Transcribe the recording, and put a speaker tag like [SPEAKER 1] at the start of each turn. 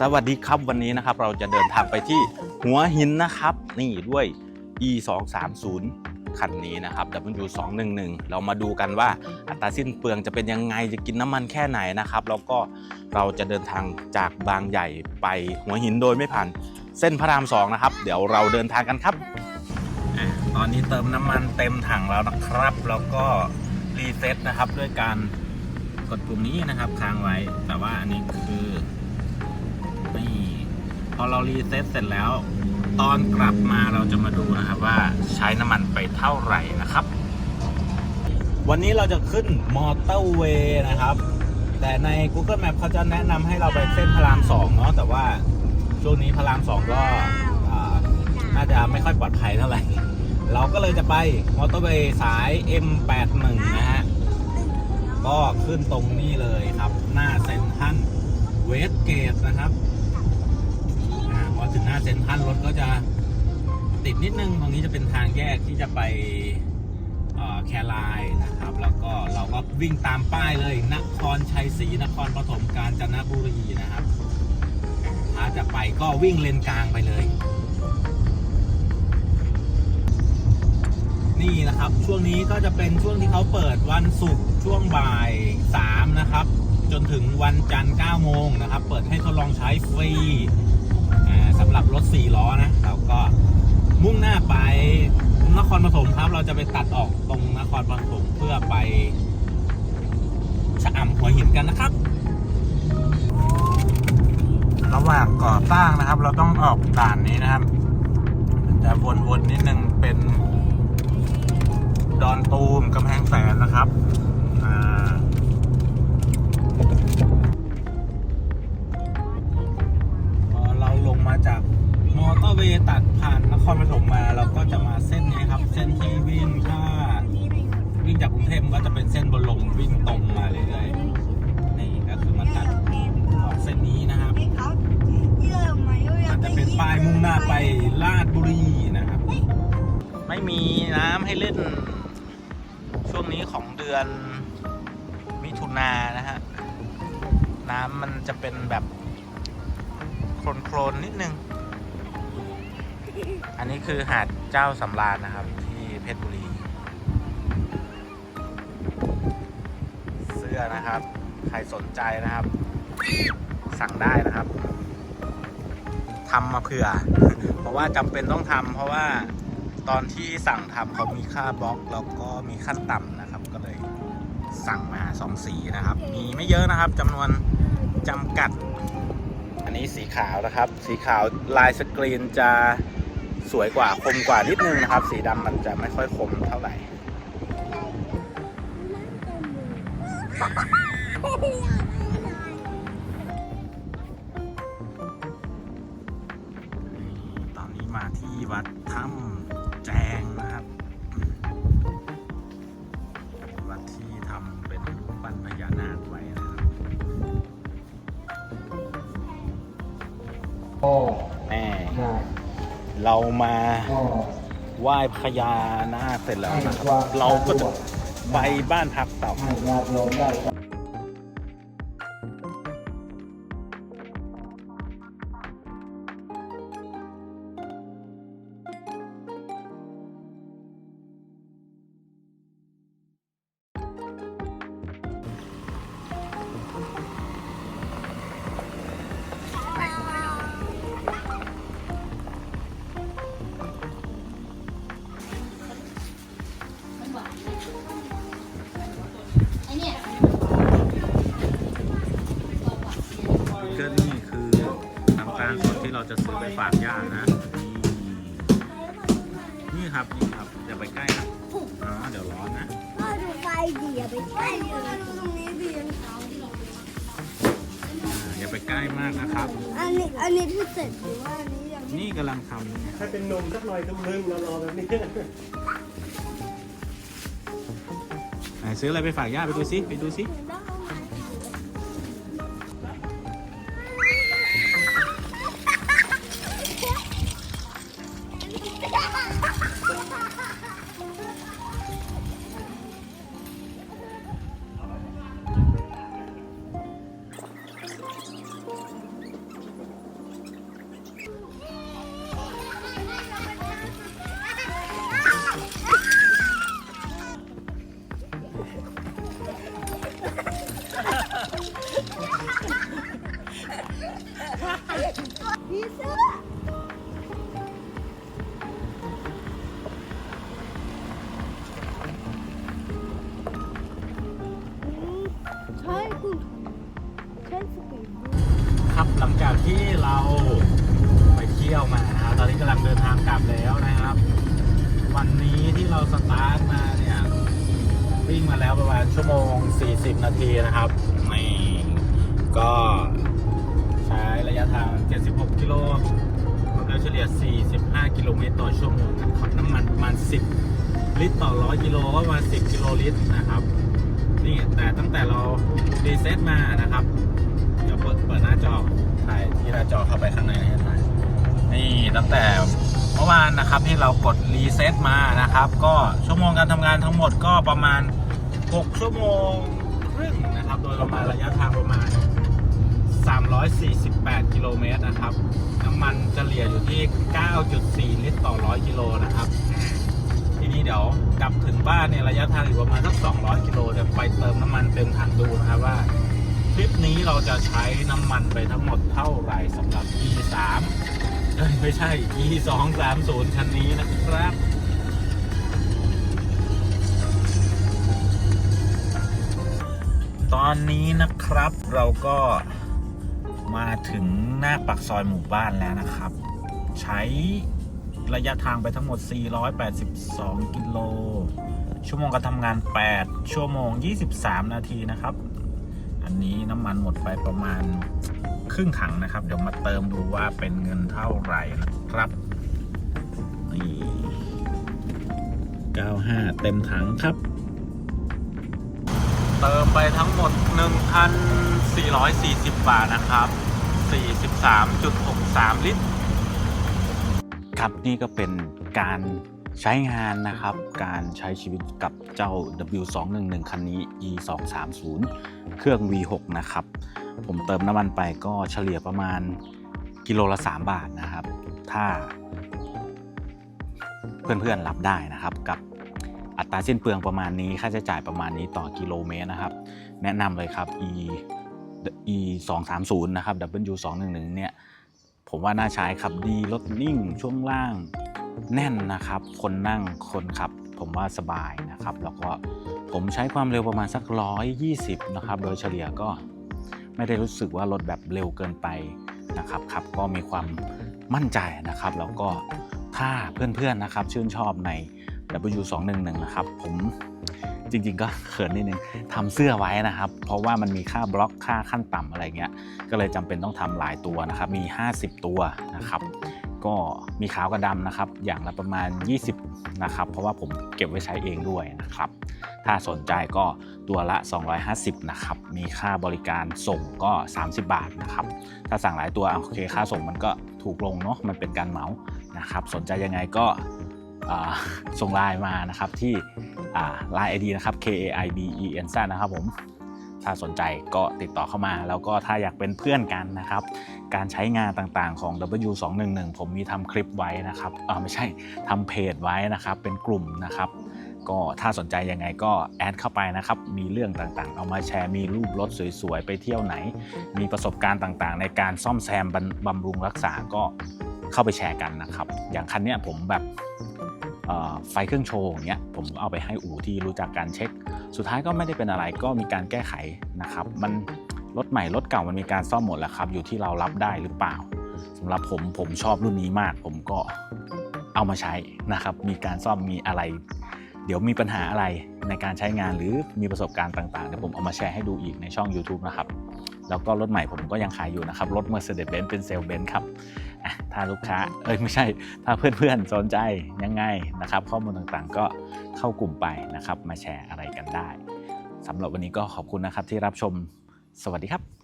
[SPEAKER 1] สวัสดีครับวันนี้นะครับ เราจะเดินทางไปที่หัวหินนะครับ นี่ด้วย e 2 3 0คันนี้นะครับ w 2 1 1เรามาดูกันว่าอัตราสิ้นเปลืองจะเป็นยังไงจะกินน้ำมันแค่ไหนนะครับ แล้วก็เราจะเดินทางจากบางใหญ่ไปหัวหินโดยไม่ผ่านเส้นพระรามสองนะครับ เดี๋ยวเราเดินทางกันครับอตอนนี้เติมน้ำมันเต็มถังแล้วนะครับ แล้วก็รีเซ็ตนะครับด้วยการกดปุ่มนี้นะครับค้างไว้ แต่ว่าอันนี้คือ พอเรารีเซ็ตเสร็จแล้ว ตอนกลับมาเราจะมาดูนะครับว่าใช้น้ำมันไปเท่าไหร่นะครับ วันนี้เราจะขึ้นมอเตอร์เวย์นะครับ แต่ใน Google Map เขาจะแนะนำให้เราไปเส้นพระรามสองเนาะแต่ว่าช่วงนี้พระรามสองก็น่าจะไม่ค่อยปลอดภัยเท่าไหร่ เราก็เลยจะไปมอเตอร์เวย์สาย M81 นะฮะ ก็ขึ้นตรงนี้เลยครับ หน้าเซ็นทรัลเวสเกตนะครับ ถึงหน้าเซ็นทรัลรถก็จะติดนิดนึงตรงนี้จะเป็นทางแยกที่จะไปแครายนะครับ แล้วก็เราก็วิ่งตามป้ายเลยนครชัยศรีนครปฐมกาญจนบุรีนะครับ ถ้าจะไปก็วิ่งเลนกลางไปเลย นี่นะครับช่วงนี้ก็จะเป็นช่วงที่เขาเปิดวันศุกร์ช่วงบ่าย3นะครับ จนถึงวันจันทร์9โมงนะครับ เปิดให้ทดลองใช้ฟรีำหรับรถ4ล้อนะแล้วก็มุ่งหน้าไปนครปฐมครับ เราจะไปตัดออกตรงนครปฐมเพื่อไปชะอำหัวหินกันนะครับ ระหว่างก่อสร้างนะครับ เราต้องออกด่านนี้นะครับจะวนๆนิดนึงเป็นดอนตูมกำแพงแสนนะครับ นครปฐมมาเราก็จะมาเส้นนี้ครับ เส้นที่วิ่งถ้าวิ่งจากกรุงเทพก็จะเป็นเส้นบนลงวิ่งตรงมาเรื่อยๆนี่ก็คือมาตัดออกเส้นนี้นะครับมันจะเป็นป้ายมุ่งหน้าไปลาดบุรีนะครับ ไม่มีน้ำให้เล่น ช่วงนี้ของเดือนมิถุนายนนะฮะน้ำมันจะเป็นแบบโคลนๆนิดนึง อันนี้คือหาดเจ้าสำราญนะครับที่เพชรบุรี เสื้อนะครับ ใครสนใจนะครับ สั่งได้นะครับทำมาเผื่อ เพราะว่าจำเป็นต้องทำเพราะว่าตอนที่สั่งทำเขามีค่าบล็อกแล้วก็มีขั้นต่ำนะครับ ก็เลยสั่งมาสองสีนะครับ มีไม่เยอะนะครับจำนวนจำกัด อันนี้สีขาวนะครับ สีขาวลายสกรีนจะ สวยกว่าคมกว่านิดนึงนะครับ สีดำมันจะไม่ค่อยคมเท่าไหร่ตอนนี้มาที่วัดถ้ำ เรามา
[SPEAKER 2] ก็
[SPEAKER 1] ไหว้พญานาคเสร็จแล้วนะครับ เราก็จะไปบ้านพักต่อ
[SPEAKER 2] ให้ญา ไป
[SPEAKER 1] ฝากย่านะนี่นี่ครับนี่ครับอย่าไปใกล้นะอ๋อเดี๋ยวร้อนนะ
[SPEAKER 3] ก็ดูไฟดีอย่าไปใกล้เลยตรงนี้ดี
[SPEAKER 1] อ่าอย่าไปใกล้มากนะครับ
[SPEAKER 3] อันนี้อันนี้ที่เสร็จหรือว่าอันนี้ยัง
[SPEAKER 1] นี่กำลังทำเนี่ย
[SPEAKER 4] ถ้าเป็นนมสักหน่อยต้องลึงรอๆแบบนี้
[SPEAKER 1] ไหนซื้ออะไรไปฝากย่าไปดูซิไปดูซิ
[SPEAKER 3] ไผีเสื้อใช่คุณใช่สปีดโบ๊ท
[SPEAKER 1] ครับหลังจากที่เราไปเที่ยวมานะครับตอนนี้กำลังเดินทางกลับแล้วนะครับ วันนี้ที่เราสตาร์ทมาเนี่ยวิ่งมาแล้วประมาณชั่วโมง 40 นาทีนะครับนี่ก็ ระยะทาง 76 กิโลความเร็วเฉลี่ย 45 กิโลเมตรต่อชั่วโมงนะครับน้ำมันประมาณ 10 ลิตรต่อ 100 กิโลก็ประมาณ 10 กิโลลิตรนะครับ นี่แต่ตั้งแต่เรารีเซ็ตมานะครับเดี๋ยวเปิดเปิดหน้าจอถ่ายที่หน้าจอเข้าไปข้างในให้ถ่ายนี่ตั้งแต่เมื่อวานนะครับที่เรากดรีเซ็ตมานะครับ ก็ชั่วโมงการทำงานทั้งหมดก็ประมาณ 6 ชั่วโมงครึ่งนะครับ โดยประมาณระยะทางประมาณ 348 กิโลเมตรนะครับ น้ำมันเฉลี่ยอยู่ที่ 9.4 ลิตรต่อ 100 กิโลนะครับ ทีนี้เดี๋ยวกลับถึงบ้านเนี่ยระยะทางอยู่ประมาณสัก 200 กิโลเดี๋ยวไปเติมน้ำมันเต็มถังดูนะครับว่าทริปนี้เราจะใช้น้ำมันไปทั้งหมดเท่าไหร่สำหรับ E 3เอ้ยไม่ใช่ E 2 3 0 คันนี้นะครับตอนนี้นะครับเราก็ มาถึงหน้าปักซอยหมู่บ้านแล้วนะครับ ใช้ระยะทางไปทั้งหมด 482 กิโล ชั่วโมงการทำงาน 8 ชั่วโมง 23 นาทีนะครับ อันนี้น้ำมันหมดไปประมาณครึ่งถังนะครับ เดี๋ยวมาเติมดูว่าเป็นเงินเท่าไหร่นะครับนี่95 เต็มถังครับ เติมไปทั้งหมด 1,440 บาทนะครับ 43.63 ลิตร ครับนี่ก็เป็นการใช้งานนะครับ การใช้ชีวิตกับเจ้า W211 คันนี้ E230 เครื่อง V6 นะครับ ผมเติมน้ำมันไปก็เฉลี่ยประมาณกิโลละ 3 บาทนะครับ ถ้า เพื่อนๆรับได้นะครับกับอัตราสิ้นเปลืองประมาณนี้ค่าใช้จ่ายประมาณนี้ต่อกิโลเมตรนะครับ แนะนำเลยครับ E E 2 3 0นะครับ W 2 1 1เนี่ย ผมว่าน่าใช้ครับดีรถนิ่งช่วงล่างแน่นนะครับ คนนั่งคนขับ ผมว่าสบายนะครับ แล้วก็ผมใช้ความเร็วประมาณสัก 120 นะครับ โดยเฉลี่ยก็ไม่ได้รู้สึกว่ารถแบบเร็วเกินไปนะครับครับก็มีความมั่นใจนะครับ แล้วก็ถ้าเพื่อนๆนะครับ ชื่นชอบใน W211 นะครับ ผม จริง ๆ ก็เขินนิดนึงทำเสื้อไว้นะครับ เพราะว่ามันมีค่าบล็อกค่าขั้นต่ำอะไรเงี้ยก็เลยจำเป็นต้องทำหลายตัวนะครับ มี 50 ตัวนะครับ ก็มีขาวกับดำนะครับ อย่างละประมาณ 20 นะครับ เพราะว่าผมเก็บไว้ใช้เองด้วยนะครับ ถ้าสนใจก็ตัวละ 250 นะครับ มีค่าบริการส่งก็ 30 บาทนะครับ ถ้าสั่งหลายตัวโอเคค่าส่งมันก็ถูกลงเนาะมันเป็นการเหมานะครับ สนใจยังไงก็ ส่งไลน์มานะครับที่ไลน์ไอดีนะครับ K A I B E N Z นะครับผมถ้าสนใจก็ติดต่อเข้ามา แล้วก็ถ้าอยากเป็นเพื่อนกันนะครับ การใช้งานต่างๆของ W211 ผมมีทำคลิปไว้นะครับเออไม่ใช่ทำเพจไว้นะครับ เป็นกลุ่มนะครับ ก็ถ้าสนใจยังไงก็แอดเข้าไปนะครับ มีเรื่องต่างๆ เอามาแชร์มีรูปรถสวยๆ ไปเที่ยวไหน มีประสบการณ์ต่างๆ ในการซ่อมแซมบำรุงรักษาก็เข้าไปแชร์กันนะครับ อย่างคันเนี้ยผมแบบ ไฟเครื่องโชว์อย่างเงี้ยผมเอาไปให้อู่ที่รู้จักการเช็ค สุดท้ายก็ไม่ได้เป็นอะไรก็มีการแก้ไขนะครับมันรถใหม่รถเก่ามันมีการซ่อมหมดแล้วครับ อยู่ที่เรารับได้หรือเปล่าสำหรับผมผมชอบรุ่นนี้มาก ผมก็เอามาใช้นะครับ มีการซ่อมมีอะไร เดี๋ยวมีปัญหาอะไรในการใช้งานหรือมีประสบการณ์ต่างๆเดี๋ยวผมเอามาแชร์ให้ดูอีกในช่อง YouTube นะครับ แล้วก็รถใหม่ผมก็ยังขายอยู่นะครับ รถ Mercedes-Benz เป็นเซลเบนครับถ้าลูกค้า เอ้ยไม่ใช่ ถ้าเพื่อนๆ สนใจยังไงนะครับ ข้อมูลต่างๆก็เข้ากลุ่มไปนะครับ มาแชร์อะไรกันได้สำหรับวันนี้ก็ขอบคุณนะครับที่รับชมสวัสดีครับ